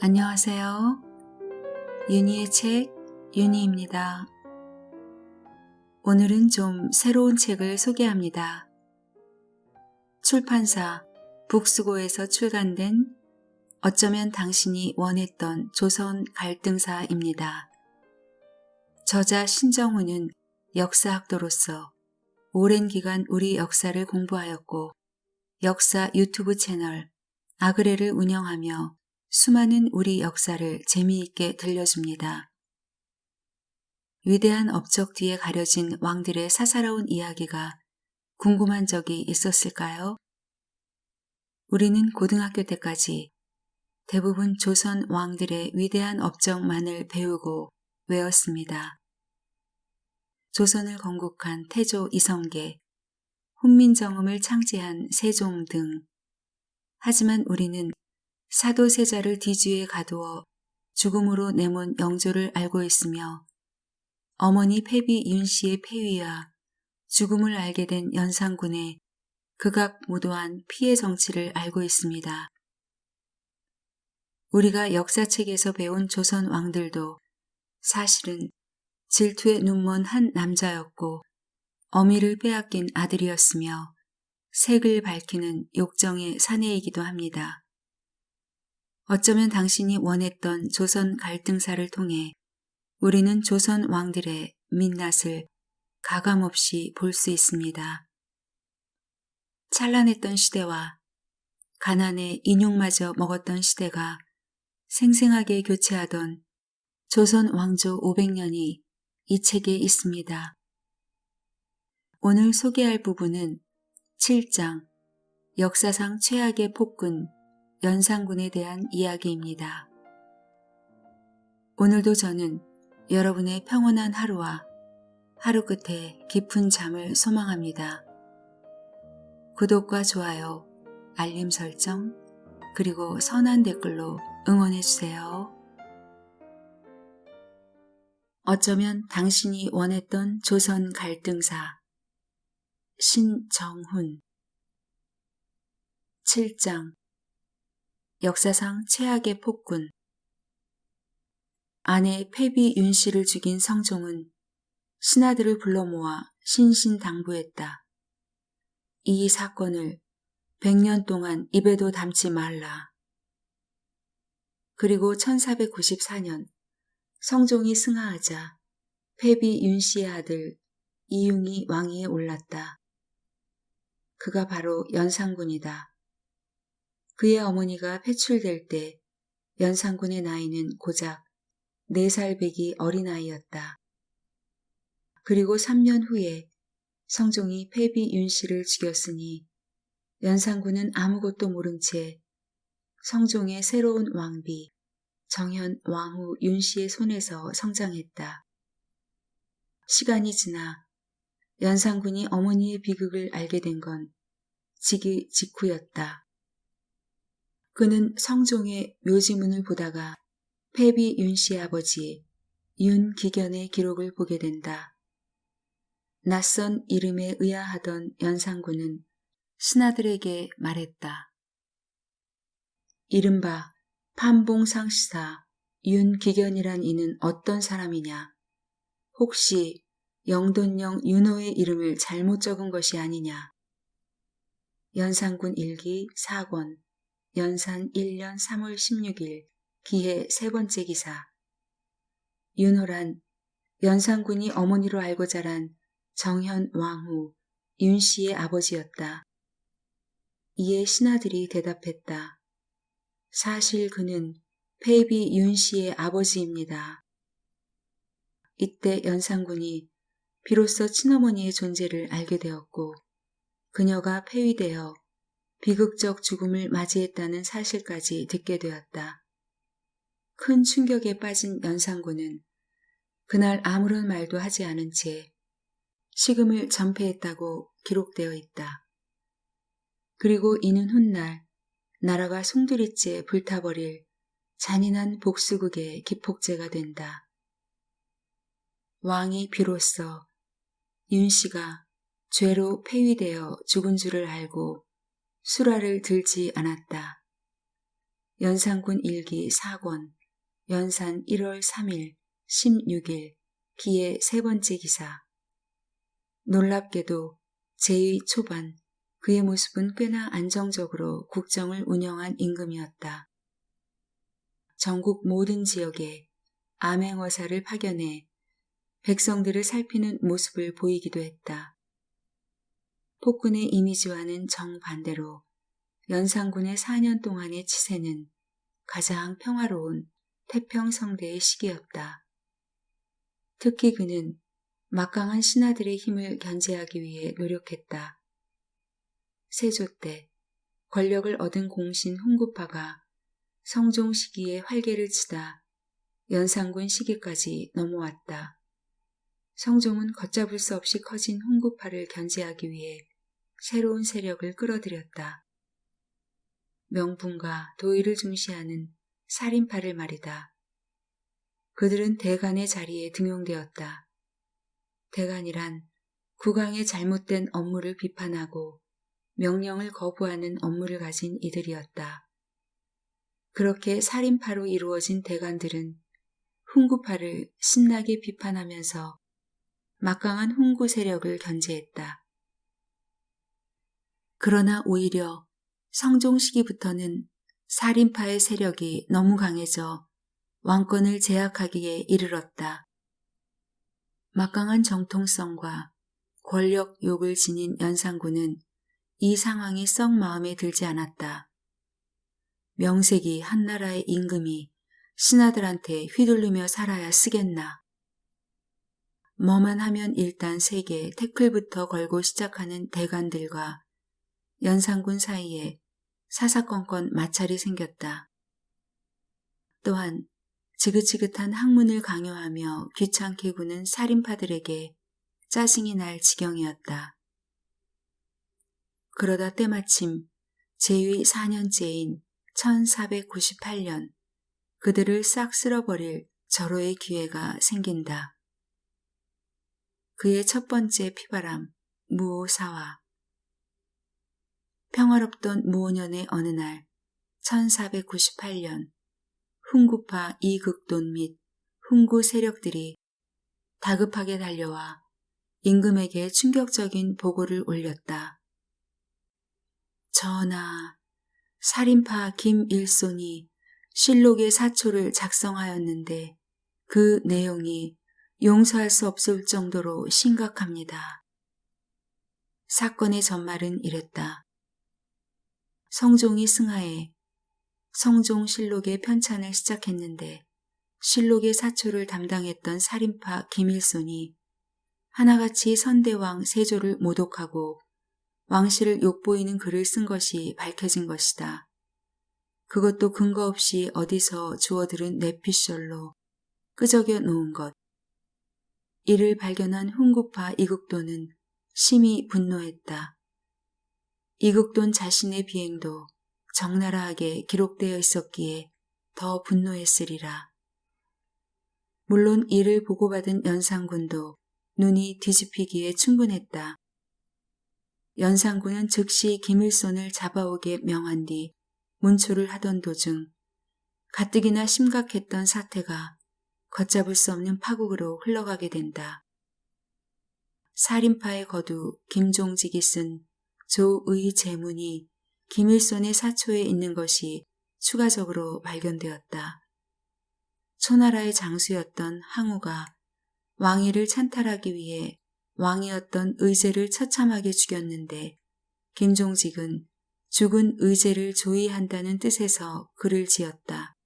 안녕하세요. 윤희의 책 윤희입니다. 오늘은 좀 새로운 책을 소개합니다. 출판사 북수고에서 출간된 어쩌면 당신이 원했던 조선 갈등사입니다. 저자 신정훈은 역사학도로서 오랜 기간 우리 역사를 공부하였고 역사 유튜브 채널 아그레를 운영하며 수많은 우리 역사를 재미있게 들려줍니다. 위대한 업적 뒤에 가려진 왕들의 사사로운 이야기가 궁금한 적이 있었을까요? 우리는 고등학교 때까지 대부분 조선 왕들의 위대한 업적만을 배우고 외웠습니다. 조선을 건국한 태조 이성계, 훈민정음을 창제한 세종 등. 하지만 우리는 사도세자를 뒤주에 가두어 죽음으로 내몬 영조를 알고 있으며 어머니 패비 윤씨의 폐위와 죽음을 알게 된 연산군의 극악 무도한 피해 정치를 알고 있습니다. 우리가 역사책에서 배운 조선 왕들도 사실은 질투에 눈먼 한 남자였고 어미를 빼앗긴 아들이었으며 색을 밝히는 욕정의 사내이기도 합니다. 어쩌면 당신이 원했던 조선 갈등사를 통해 우리는 조선 왕들의 민낯을 가감없이 볼 수 있습니다. 찬란했던 시대와 가난에 인육마저 먹었던 시대가 생생하게 교체하던 조선 왕조 500년이 이 책에 있습니다. 오늘 소개할 부분은 7장 역사상 최악의 폭군 연산군에 대한 이야기입니다. 오늘도 저는 여러분의 평온한 하루와 하루 끝에 깊은 잠을 소망합니다. 구독과 좋아요, 알림 설정, 그리고 선한 댓글로 응원해주세요. 어쩌면 당신이 원했던 조선 갈등사 신정훈 7장 역사상 최악의 폭군. 아내 패비 윤 씨를 죽인 성종은 신하들을 불러 모아 신신당부했다. 이 사건을 100년 동안 입에도 담지 말라. 그리고 1494년 성종이 승하하자 패비 윤 씨의 아들 이융이 왕위에 올랐다. 그가 바로 연산군이다. 그의 어머니가 폐출될 때 연산군의 나이는 고작 4살 배기 어린아이였다. 그리고 3년 후에 성종이 패비 윤 씨를 죽였으니 연산군은 아무것도 모른 채 성종의 새로운 왕비 정현 왕후 윤 씨의 손에서 성장했다. 시간이 지나 연산군이 어머니의 비극을 알게 된 건 직위 직후였다. 그는 성종의 묘지문을 보다가 패비 윤 씨의 아버지 윤 기견의 기록을 보게 된다. 낯선 이름에 의아하던 연산군은 신하들에게 말했다. 이른바 판봉상시사 윤기견이란 이는 어떤 사람이냐? 혹시 영돈령 윤호의 이름을 잘못 적은 것이 아니냐? 연산군 일기 4권 연산 1년 3월 16일 기해 세 번째 기사 윤호란 연산군이 어머니로 알고 자란 정현 왕후 윤 씨의 아버지였다. 이에 신하들이 대답했다. 사실 그는 페이비 윤 씨의 아버지입니다. 이때 연산군이 비로소 친어머니의 존재를 알게 되었고 그녀가 폐위되어 비극적 죽음을 맞이했다는 사실까지 듣게 되었다. 큰 충격에 빠진 연상군은 그날 아무런 말도 하지 않은 채 식음을 전폐했다고 기록되어 있다. 그리고 이는 훗날 나라가 송두리째 불타버릴 잔인한 복수극의 기폭제가 된다. 왕이 비로소 윤 씨가 죄로 폐위되어 죽은 줄을 알고 수라를 들지 않았다. 연산군 일기 4권, 연산 1월 3일, 16일, 기의 세 번째 기사. 놀랍게도 제2 초반 그의 모습은 꽤나 안정적으로 국정을 운영한 임금이었다. 전국 모든 지역에 암행어사를 파견해 백성들을 살피는 모습을 보이기도 했다. 폭군의 이미지와는 정반대로 연산군의 4년 동안의 치세는 가장 평화로운 태평성대의 시기였다. 특히 그는 막강한 신하들의 힘을 견제하기 위해 노력했다. 세조 때 권력을 얻은 공신 훈구파가 성종 시기에 활개를 치다 연산군 시기까지 넘어왔다. 성종은 걷잡을 수 없이 커진 훈구파를 견제하기 위해 새로운 세력을 끌어들였다. 명분과 도의를 중시하는 살인파를 말이다. 그들은 대간의 자리에 등용되었다. 대간이란 국왕의 잘못된 업무를 비판하고 명령을 거부하는 업무를 가진 이들이었다. 그렇게 살인파로 이루어진 대관들은 훈구파를 신나게 비판하면서 막강한 훈구 세력을 견제했다. 그러나 오히려 성종 시기부터는 살인파의 세력이 너무 강해져 왕권을 제약하기에 이르렀다. 막강한 정통성과 권력 욕을 지닌 연산군은 이 상황이 썩 마음에 들지 않았다. 명색이 한나라의 임금이 신하들한테 휘둘리며 살아야 쓰겠나. 뭐만 하면 일단 세계 태클부터 걸고 시작하는 대관들과 연산군 사이에 사사건건 마찰이 생겼다. 또한 지긋지긋한 학문을 강요하며 귀찮게 구는 살인파들에게 짜증이 날 지경이었다. 그러다 때마침 제위 4년째인 1498년 그들을 싹 쓸어버릴 절호의 기회가 생긴다. 그의 첫 번째 피바람, 무오사와 평화롭던 무오년의 어느 날 1498년 훈구파 이극돈 및 훈구 세력들이 다급하게 달려와 임금에게 충격적인 보고를 올렸다. 전하, 살인파 김일손이 실록의 사초를 작성하였는데 그 내용이 용서할 수 없을 정도로 심각합니다. 사건의 전말은 이랬다. 성종이 승하에 성종실록의 편찬을 시작했는데 실록의 사초를 담당했던 살인파 김일손이 하나같이 선대왕 세조를 모독하고 왕실을 욕보이는 글을 쓴 것이 밝혀진 것이다. 그것도 근거 없이 어디서 주워들은 내피셜로 끄적여 놓은 것. 이를 발견한 훈구파 이국도는 심히 분노했다. 이국돈 자신의 비행도 적나라하게 기록되어 있었기에 더 분노했으리라. 물론 이를 보고받은 연산군도 눈이 뒤집히기에 충분했다. 연산군은 즉시 김일손을 잡아오게 명한 뒤 문초를 하던 도중 가뜩이나 심각했던 사태가 걷잡을 수 없는 파국으로 흘러가게 된다. 살인파의 거두 김종직이 쓴 조의 제문이 김일손의 사초에 있는 것이 추가적으로 발견되었다. 초나라의 장수였던 항우가 왕위를 찬탈하기 위해 왕이었던 의제를 처참하게 죽였는데 김종직은 죽은 의제를 조의한다는 뜻에서 글을 지었다.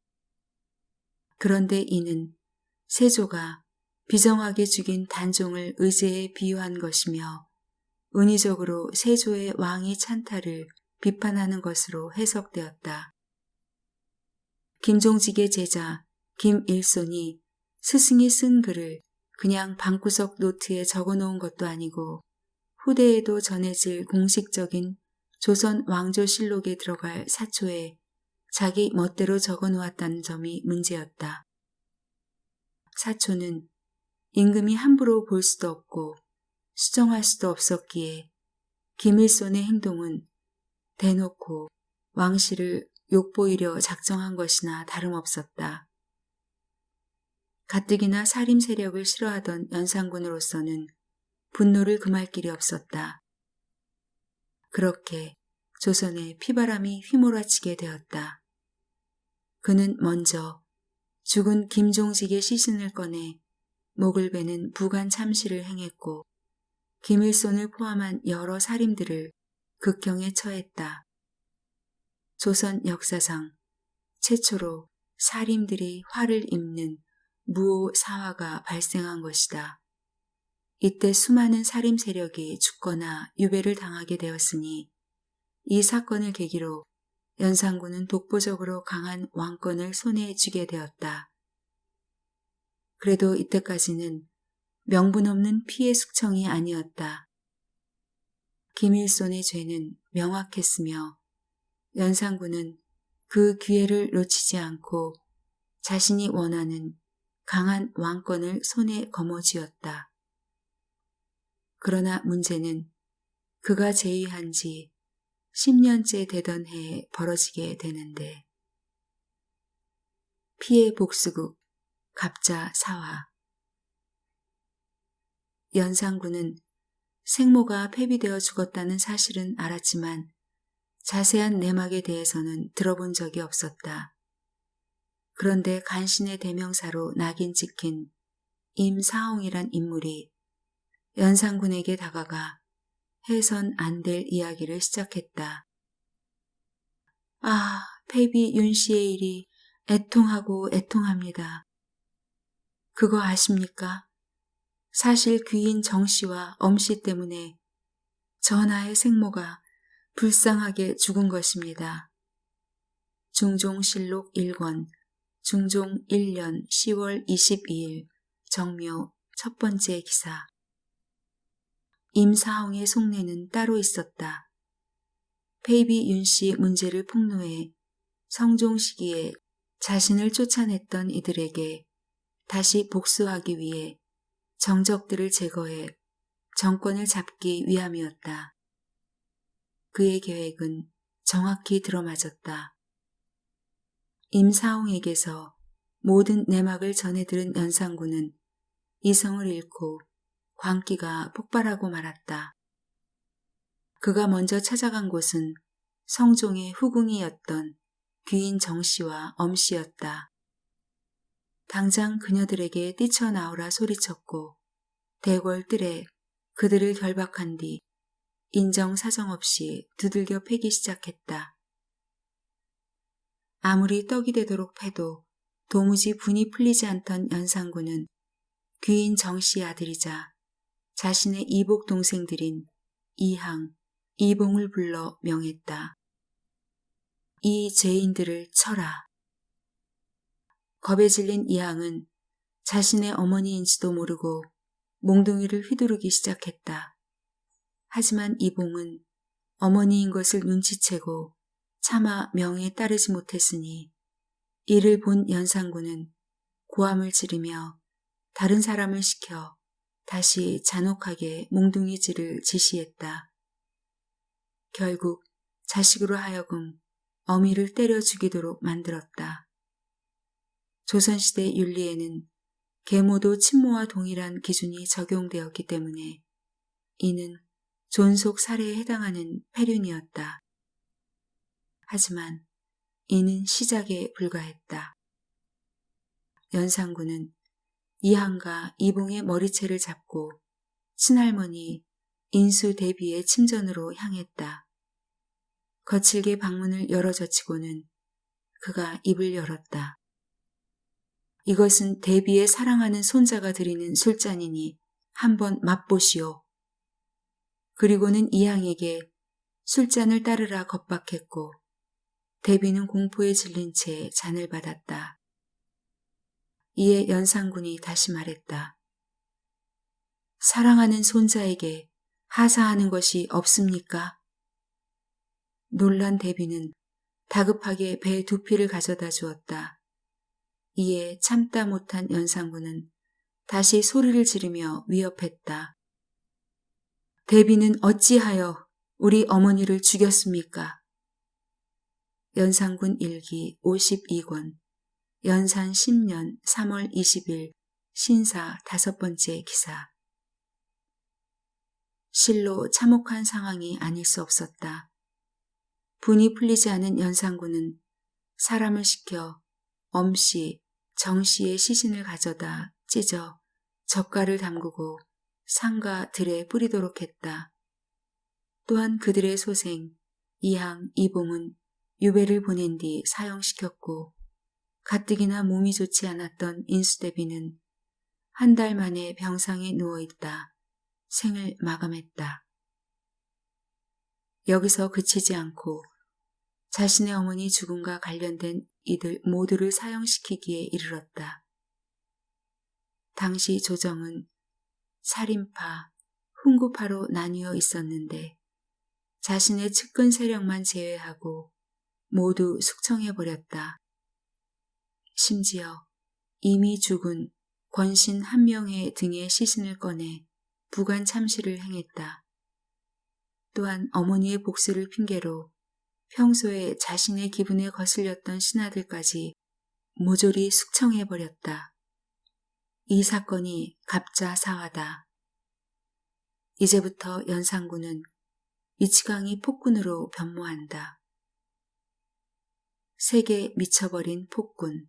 그런데 이는 세조가 비정하게 죽인 단종을 의제에 비유한 것이며 은의적으로 세조의 왕위 찬탈을 비판하는 것으로 해석되었다. 김종직의 제자 김일손이 스승이 쓴 글을 그냥 방구석 노트에 적어 놓은 것도 아니고 후대에도 전해질 공식적인 조선 왕조실록에 들어갈 사초에 자기 멋대로 적어 놓았다는 점이 문제였다. 사초는 임금이 함부로 볼 수도 없고 수정할 수도 없었기에 김일손의 행동은 대놓고 왕실을 욕보이려 작정한 것이나 다름없었다. 가뜩이나 살림 세력을 싫어하던 연산군으로서는 분노를 금할 길이 없었다. 그렇게 조선에 피바람이 휘몰아치게 되었다. 그는 먼저 죽은 김종직의 시신을 꺼내 목을 베는 부관 참시를 행했고 김일손을 포함한 여러 살인들을 극형에 처했다. 조선 역사상 최초로 살인들이 화를 입는 무오 사화가 발생한 것이다. 이때 수많은 살인 세력이 죽거나 유배를 당하게 되었으니 이 사건을 계기로 연산군은 독보적으로 강한 왕권을 손에 쥐게 되었다. 그래도 이때까지는 명분 없는 피해 숙청이 아니었다. 김일손의 죄는 명확했으며 연산군은 그 기회를 놓치지 않고 자신이 원하는 강한 왕권을 손에 거머쥐었다. 그러나 문제는 그가 제위한 지 10년째 되던 해에 벌어지게 되는데 피해 복수국 갑자 사화 연산군은 생모가 폐비되어 죽었다는 사실은 알았지만 자세한 내막에 대해서는 들어본 적이 없었다. 그런데 간신의 대명사로 낙인 찍힌 임사홍이란 인물이 연산군에게 다가가 해선 안 될 이야기를 시작했다. 아, 폐비 윤 씨의 일이 애통하고 애통합니다. 그거 아십니까? 사실 귀인 정 씨와 엄 씨 때문에 전하의 생모가 불쌍하게 죽은 것입니다. 중종실록 1권 중종 1년 10월 22일 정묘 첫 번째 기사 임사홍의 속내는 따로 있었다. 페이비 윤 씨 문제를 폭로해 성종 시기에 자신을 쫓아냈던 이들에게 다시 복수하기 위해 정적들을 제거해 정권을 잡기 위함이었다. 그의 계획은 정확히 들어맞았다. 임사홍에게서 모든 내막을 전해 들은 연산군은 이성을 잃고 광기가 폭발하고 말았다. 그가 먼저 찾아간 곳은 성종의 후궁이었던 귀인 정씨와 엄씨였다. 당장 그녀들에게 뛰쳐나오라 소리쳤고 대궐 뜰에 그들을 결박한 뒤 인정사정 없이 두들겨 패기 시작했다. 아무리 떡이 되도록 패도 도무지 분이 풀리지 않던 연산군은 귀인 정씨 아들이자 자신의 이복 동생들인 이항, 이봉을 불러 명했다. 이 죄인들을 쳐라. 겁에 질린 이항은 자신의 어머니인지도 모르고 몽둥이를 휘두르기 시작했다. 하지만 이봉은 어머니인 것을 눈치채고 차마 명에 따르지 못했으니 이를 본 연산군은 고함을 지르며 다른 사람을 시켜 다시 잔혹하게 몽둥이질을 지시했다. 결국 자식으로 하여금 어미를 때려 죽이도록 만들었다. 조선시대 윤리에는 계모도 친모와 동일한 기준이 적용되었기 때문에 이는 존속 살해에 해당하는 폐륜이었다. 하지만 이는 시작에 불과했다. 연산군은 이항과 이봉의 머리채를 잡고 친할머니 인수 대비의 침전으로 향했다. 거칠게 방문을 열어젖히고는 그가 입을 열었다. 이것은 대비의 사랑하는 손자가 드리는 술잔이니 한번 맛보시오. 그리고는 이항에게 술잔을 따르라 겁박했고 대비는 공포에 질린 채 잔을 받았다. 이에 연산군이 다시 말했다. 사랑하는 손자에게 하사하는 것이 없습니까? 놀란 대비는 다급하게 배 두 피를 가져다 주었다. 이에 참다 못한 연산군은 다시 소리를 지르며 위협했다. 대비는 어찌하여 우리 어머니를 죽였습니까? 연산군 일기 52권, 연산 10년 3월 20일 신사 다섯 번째 기사. 실로 참혹한 상황이 아닐 수 없었다. 분이 풀리지 않은 연산군은 사람을 시켜 엄씨, 정 씨의 시신을 가져다 찢어 젓갈을 담그고 상가 들에 뿌리도록 했다. 또한 그들의 소생, 이항, 이봉은 유배를 보낸 뒤 사형시켰고 가뜩이나 몸이 좋지 않았던 인수대비는 한 달 만에 병상에 누워있다. 생을 마감했다. 여기서 그치지 않고 자신의 어머니 죽음과 관련된 이들 모두를 사형시키기에 이르렀다. 당시 조정은 살인파, 훈구파로 나뉘어 있었는데 자신의 측근 세력만 제외하고 모두 숙청해버렸다. 심지어 이미 죽은 권신 한 명의 등의 시신을 꺼내 부관 참시를 행했다. 또한 어머니의 복수를 핑계로 평소에 자신의 기분에 거슬렸던 신하들까지 모조리 숙청해버렸다. 이 사건이 갑자사화다. 이제부터 연산군은 미치광이 폭군으로 변모한다. 세계 미쳐버린 폭군.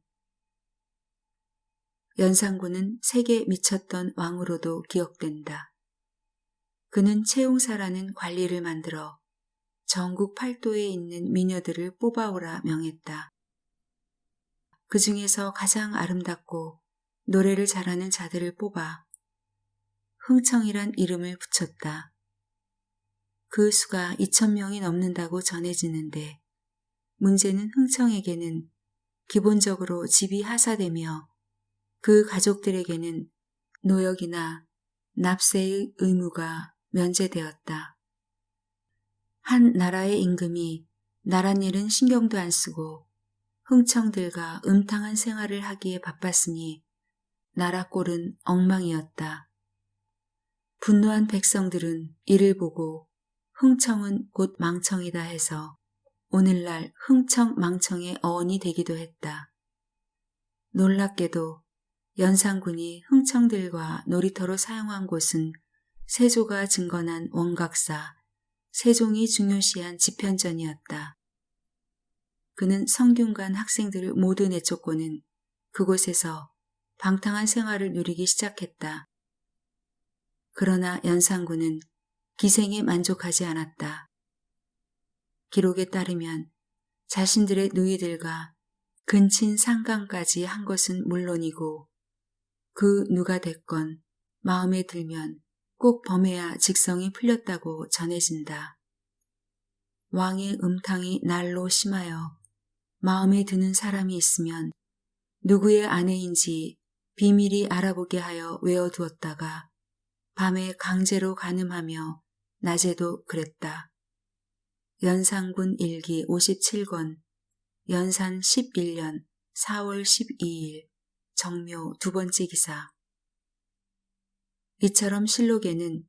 연산군은 세계 미쳤던 왕으로도 기억된다. 그는 채용사라는 관리를 만들어 전국 팔도에 있는 미녀들을 뽑아오라 명했다. 그 중에서 가장 아름답고 노래를 잘하는 자들을 뽑아 흥청이란 이름을 붙였다. 그 수가 2천명이 넘는다고 전해지는데 문제는 흥청에게는 기본적으로 집이 하사되며 그 가족들에게는 노역이나 납세의 의무가 면제되었다. 한 나라의 임금이 나랏일은 신경도 안 쓰고 흥청들과 음탕한 생활을 하기에 바빴으니 나라 꼴은 엉망이었다. 분노한 백성들은 이를 보고 흥청은 곧 망청이다 해서 오늘날 흥청 망청의 어원이 되기도 했다. 놀랍게도 연산군이 흥청들과 놀이터로 사용한 곳은 세조가 증건한 원각사, 세종이 중요시한 집현전이었다. 그는 성균관 학생들을 모두 내쫓고는 그곳에서 방탕한 생활을 누리기 시작했다. 그러나 연산군은 기생에 만족하지 않았다. 기록에 따르면 자신들의 누이들과 근친 상강까지 한 것은 물론이고 그 누가 됐건 마음에 들면 꼭 범해야 직성이 풀렸다고 전해진다. 왕의 음탕이 날로 심하여 마음에 드는 사람이 있으면 누구의 아내인지 비밀이 알아보게 하여 외워두었다가 밤에 강제로 가늠하며 낮에도 그랬다. 연산군 일기 57권, 연산 11년 4월 12일, 정묘 두 번째 기사. 이처럼 실록에는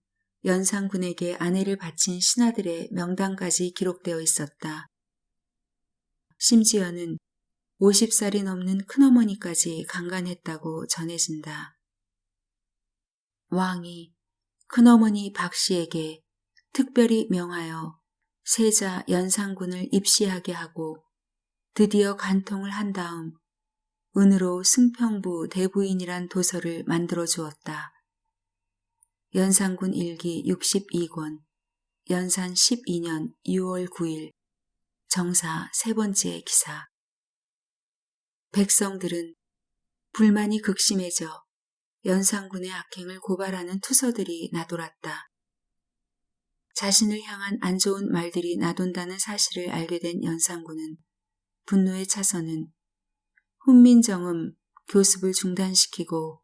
연산군에게 아내를 바친 신하들의 명단까지 기록되어 있었다. 심지어는 50살이 넘는 큰어머니까지 강간했다고 전해진다. 왕이 큰어머니 박 씨에게 특별히 명하여 세자 연산군을 입시하게 하고 드디어 간통을 한 다음 은으로 승평부 대부인이란 도서를 만들어 주었다. 연산군 일기 62권, 연산 12년 6월 9일, 정사 세 번째 기사. 백성들은 불만이 극심해져 연산군의 악행을 고발하는 투서들이 나돌았다. 자신을 향한 안 좋은 말들이 나돈다는 사실을 알게 된 연산군은 분노에 차서는 훈민정음 교습을 중단시키고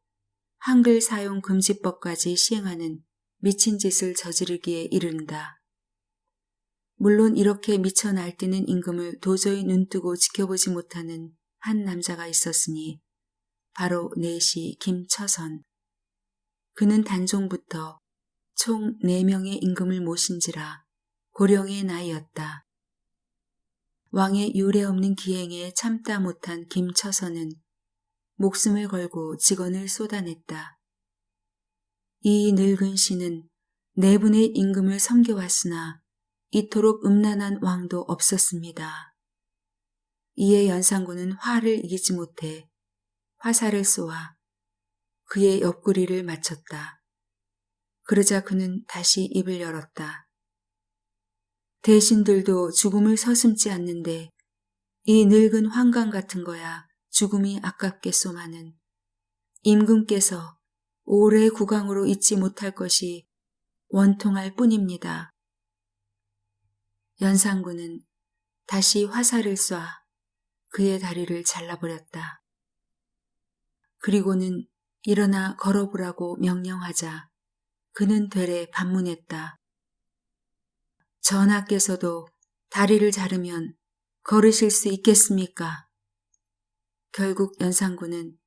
한글 사용 금지법까지 시행하는 미친 짓을 저지르기에 이른다. 물론 이렇게 미쳐 날뛰는 임금을 도저히 눈뜨고 지켜보지 못하는 한 남자가 있었으니 바로 내시 김처선. 그는 단종부터 총 4명의 임금을 모신지라 고령의 나이였다. 왕의 유례 없는 기행에 참다 못한 김처선은 목숨을 걸고 직언을 쏟아냈다. 이 늙은 씨는 네 분의 임금을 섬겨왔으나 이토록 음란한 왕도 없었습니다. 이에 연산군은 화를 이기지 못해 화살을 쏘아 그의 옆구리를 맞췄다. 그러자 그는 다시 입을 열었다. 대신들도 죽음을 서슴지 않는데 이 늙은 황강 같은 거야 죽음이 아깝게 쏘마는 임금께서 오래 국왕으로 잊지 못할 것이 원통할 뿐입니다. 연산군은 다시 화살을 쏴 그의 다리를 잘라버렸다. 그리고는 일어나 걸어보라고 명령하자 그는 되레 반문했다. 전하께서도 다리를 자르면 걸으실 수 있겠습니까? 결국 연산군은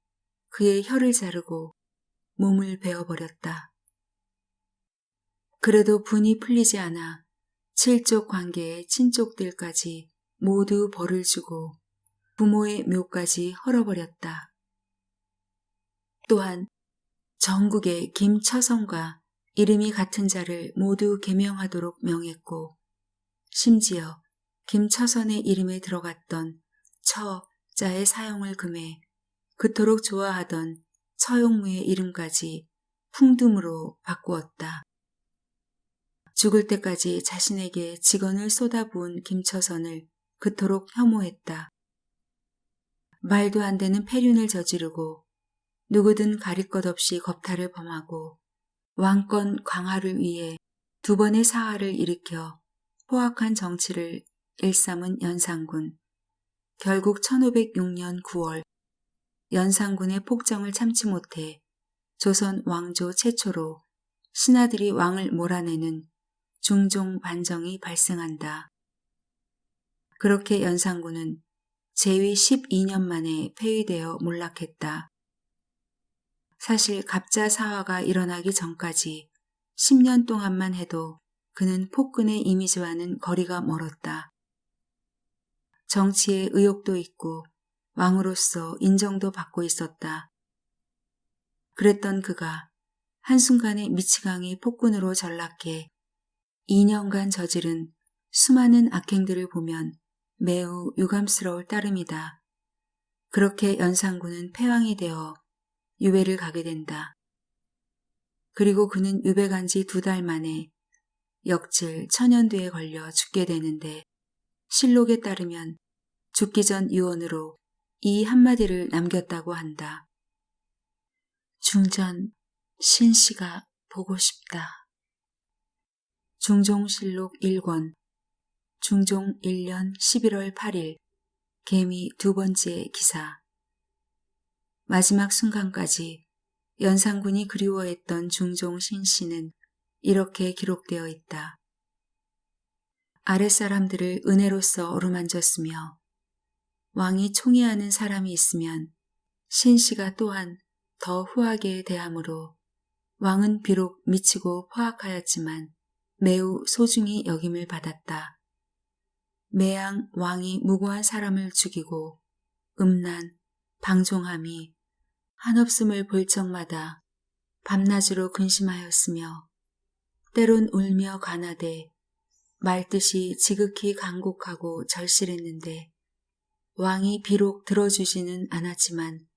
그의 혀를 자르고 몸을 베어버렸다. 그래도 분이 풀리지 않아 칠족 관계의 친족들까지 모두 벌을 주고 부모의 묘까지 헐어버렸다. 또한 전국의 김처성과 이름이 같은 자를 모두 개명하도록 명했고 심지어 김처선의 이름에 들어갔던 처 자의 사용을 금해 그토록 좋아하던 처용무의 이름까지 풍둠으로 바꾸었다. 죽을 때까지 자신에게 직언을 쏟아부은 김처선을 그토록 혐오했다. 말도 안 되는 폐륜을 저지르고 누구든 가릴 것 없이 겁탈을 범하고 왕권 강화를 위해 두 번의 사화를 일으켜 포악한 정치를 일삼은 연산군. 결국 1506년 9월 연산군의 폭정을 참지 못해 조선 왕조 최초로 신하들이 왕을 몰아내는 중종 반정이 발생한다. 그렇게 연산군은 제위 12년 만에 폐위되어 몰락했다. 사실 갑자 사화가 일어나기 전까지 10년 동안만 해도 그는 폭군의 이미지와는 거리가 멀었다. 정치에 의욕도 있고 왕으로서 인정도 받고 있었다. 그랬던 그가 한순간에 미치광이 폭군으로 전락해 2년간 저지른 수많은 악행들을 보면 매우 유감스러울 따름이다. 그렇게 연산군은 패왕이 되어 유배를 가게 된다. 그리고 그는 유배 간 지 두 달 만에 역질 천연두에 걸려 죽게 되는데 실록에 따르면 죽기 전 유언으로 이 한마디를 남겼다고 한다. 중전 신 씨가 보고 싶다. 중종실록 1권 중종 1년 11월 8일 개미 두 번째 기사 마지막 순간까지 연산군이 그리워했던 중종 신 씨는 이렇게 기록되어 있다. 아랫사람들을 은혜로써 어루만졌으며 왕이 총애하는 사람이 있으면 신씨가 또한 더 후하게 대함으로 왕은 비록 미치고 포악하였지만 매우 소중히 여김을 받았다. 매양 왕이 무고한 사람을 죽이고 음란, 방종함이 한없음을 볼 적마다 밤낮으로 근심하였으며 때론 울며 가나되 말듯이 지극히 간곡하고 절실했는데 왕이 비록 들어주지는 않았지만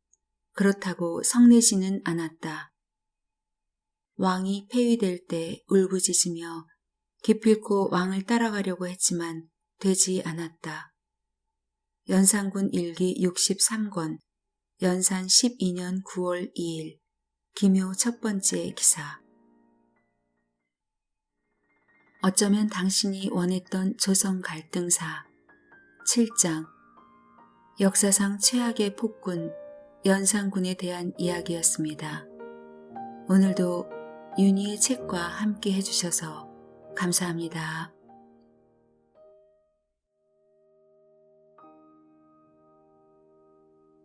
그렇다고 성내지는 않았다. 왕이 폐위될 때 울부짖으며 기필코 왕을 따라가려고 했지만 되지 않았다. 연산군 일기 63권 연산 12년 9월 2일 기묘 첫 번째 기사 어쩌면 당신이 원했던 조선 갈등사 7장 역사상 최악의 폭군 연산군에 대한 이야기였습니다. 오늘도 윤희의 책과 함께 해주셔서 감사합니다.